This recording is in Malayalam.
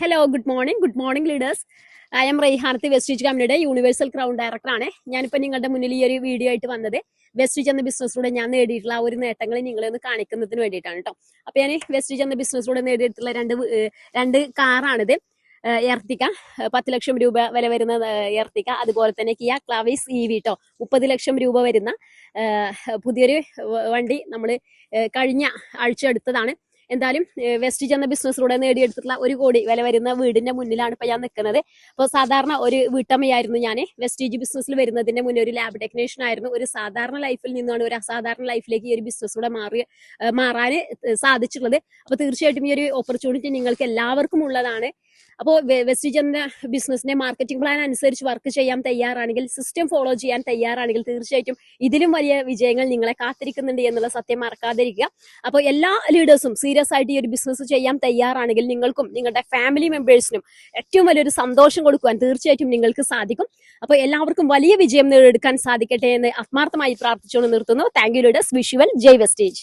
Hello good morning good morning leaders I am Raihanath Vestige കമ്പനിയുടെ യൂണിവേഴ്സൽ ക്രൗൺ ഡയറക്ടറാണ് ഞാനിപ്പോൾ നിങ്ങളുടെ മുന്നിൽ ഈ ഒരു വീഡിയോ ആയിട്ട് വന്നത്. വെസ്റ്റീജ് എന്ന ബിസിനസ്സിലൂടെ ഞാൻ നേടിയിട്ടുള്ള ആ ഒരു നേട്ടങ്ങൾ നിങ്ങളെ ഒന്ന് കാണിക്കുന്നതിന് വേണ്ടിയിട്ടാണ് കേട്ടോ അപ്പോൾ ഞാൻ വെസ്റ്റീജ് എന്ന ബിസിനസ്സിലൂടെ നേടിയിട്ടുള്ള രണ്ട് രണ്ട് കാറാണിത് എർത്തിക്ക പത്ത് ലക്ഷം രൂപ വില വരുന്ന എർത്തിക്ക അതുപോലെ തന്നെ കിയ ക്ലാവിസ് ഇ വി ട്ടോ. മുപ്പത് ലക്ഷം രൂപ വരുന്ന പുതിയൊരു വണ്ടി നമ്മൾ കഴിഞ്ഞ ആഴ്ച എടുത്തതാണ്. എന്തായാലും വെസ്റ്റ് വെസ്റ്റീജ് എന്ന ബിസിനസ്സിലൂടെ നേടിയെടുത്തിട്ടുള്ള ഒരു കോടി വില വരുന്ന വീടിന്റെ മുന്നിലാണ് ഇപ്പൊ ഞാൻ നിൽക്കുന്നത്. അപ്പോൾ സാധാരണ ഒരു വീട്ടമ്മയായിരുന്നു ഞാൻ വെസ്റ്റീജ് ബിസിനസ്സിൽ വരുന്നതിന്റെ മുന്നേ ഒരു ലാബ് ടെക്നീഷ്യൻ ആയിരുന്നു. ഒരു സാധാരണ ലൈഫിൽ നിന്നാണ് ഒരു അസാധാരണ ലൈഫിലേക്ക് ഈ ഒരു ബിസിനസ്സിലൂടെ മാറി മാറാൻ സാധിച്ചിട്ടുള്ളത്. അപ്പൊ തീർച്ചയായിട്ടും ഈ ഒരു ഓപ്പർച്യൂണിറ്റി നിങ്ങൾക്ക് എല്ലാവർക്കും ഉള്ളതാണ്. അപ്പോൾ വെസ്റ്റിജന്റെ ബിസിനസിനെ മാർക്കറ്റിംഗ് പ്ലാൻ അനുസരിച്ച് വർക്ക് ചെയ്യാൻ തയ്യാറാണെങ്കിൽ സിസ്റ്റം ഫോളോ ചെയ്യാൻ തയ്യാറാണെങ്കിൽ തീർച്ചയായിട്ടും ഇതിലും വലിയ വിജയങ്ങൾ നിങ്ങളെ കാത്തിരിക്കുന്നുണ്ട് എന്നുള്ള സത്യം മറക്കാതിരിക്കുക. അപ്പോൾ എല്ലാ ലീഡേഴ്സും സീരിയസ് ആയിട്ട് ഈ ഒരു ബിസിനസ് ചെയ്യാൻ തയ്യാറാണെങ്കിൽ നിങ്ങൾക്കും നിങ്ങളുടെ ഫാമിലി മെമ്പേഴ്സിനും ഏറ്റവും വലിയൊരു സന്തോഷം കൊടുക്കുവാൻ തീർച്ചയായിട്ടും നിങ്ങൾക്ക് സാധിക്കും. അപ്പോൾ എല്ലാവർക്കും വലിയ വിജയം നേടിയെടുക്കാൻ സാധിക്കട്ടെ എന്ന് ആത്മാർത്ഥമായി പ്രാർത്ഥിച്ചുകൊണ്ട് നിർത്തുന്നു. Thank you leaders visual Jai Vestige